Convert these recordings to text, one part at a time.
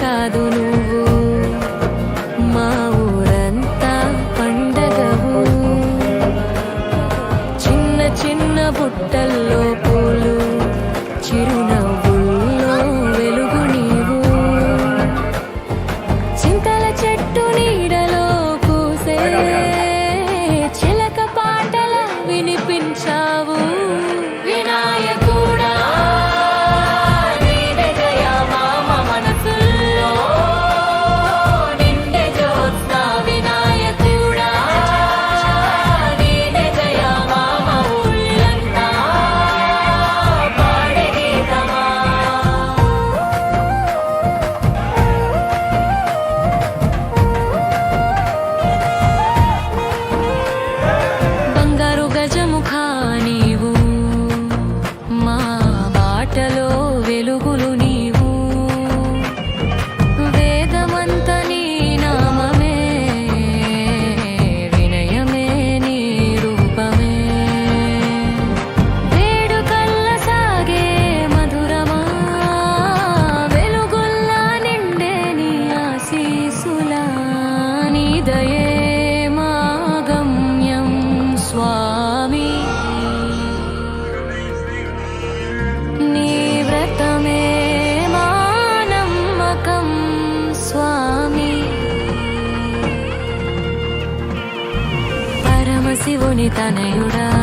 కాదు నువ్వు. మా ఊరంతా చిన్న చిన్న బుట్టల్లో పూలు చిరున తనయుడా?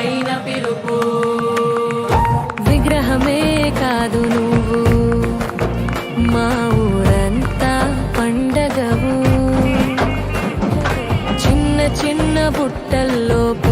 పైన పిలుపు. విగ్రహమే కాదు నువ్వు. మా ఊరంతా పండగవు. చిన్న చిన్న బుట్టల్లో